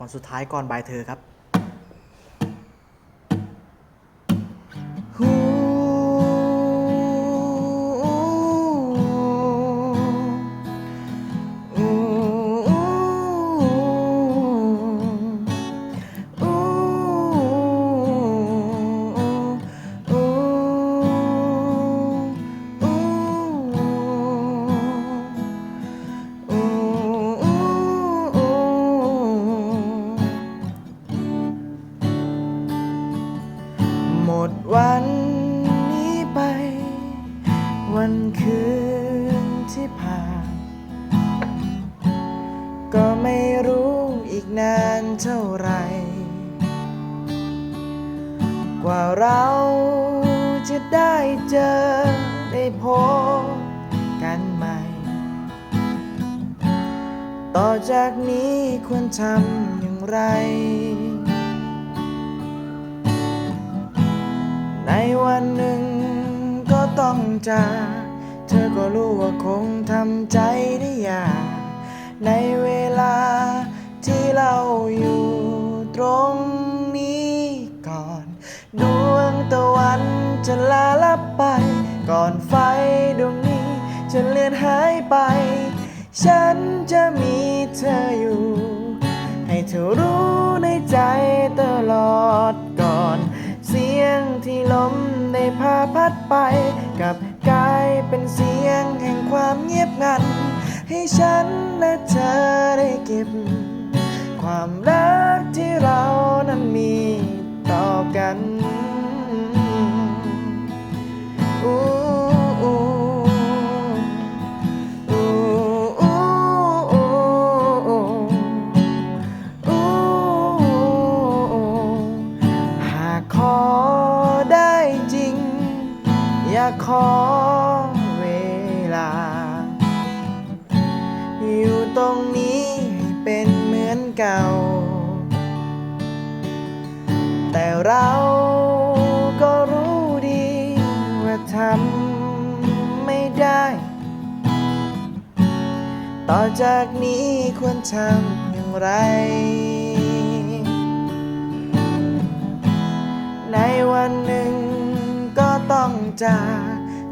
วันสุดท้ายก่อนบายเธอครับ นานเท่าไร กว่าเราจะได้เจอได้พบกันใหม่ ต่อจากนี้ควรทำอย่างไร ในวันหนึ่งก็ต้องจากเธอก็รู้ว่าคงทำใจได้ยากใน จะลาลับไป ก่อนไฟดวงนี้ จะเลือนหายไป ฉันจะมีเธออยู่ ให้เธอรู้ในใจตลอดก่อน เสียงที่ลมได้พาพัดไป กับกลายเป็นเสียงแห่งความเงียบงัน ให้ฉันและเธอได้เก็บ ความรักที่เรานั้นมีต่อกัน ขอเวลา อยู่ตรงนี้ให้เป็นเหมือนเก่า แต่เราก็รู้ดีว่าทำไม่ได้ ต่อจากนี้ควรทำอย่างไรในวันหนึ่งก็ต้องจาก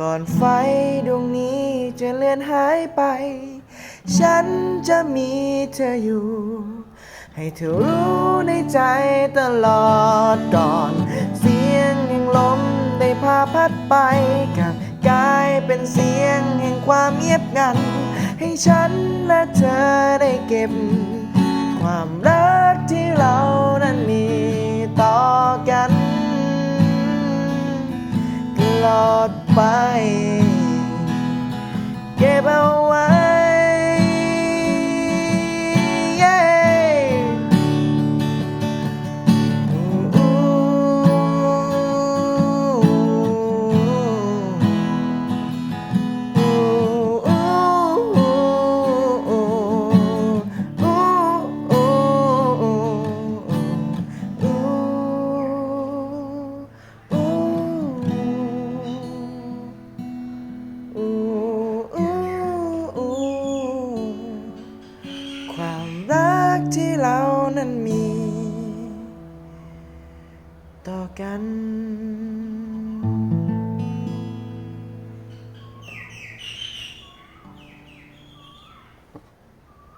ก่อนไฟดวงนี้จะเลือนหายไป ฉันจะมีเธออยู่ ให้เธอรู้ในใจตลอดก่อน เสียงแห่งลมได้พาพัดไปกับกลายเป็นเสียงแห่งความเงียบงัน ให้ฉันและเธอได้เก็บ ความรักที่เรานั้นมีต่อกัน ลอดไป เก็บเอา ต่อกัน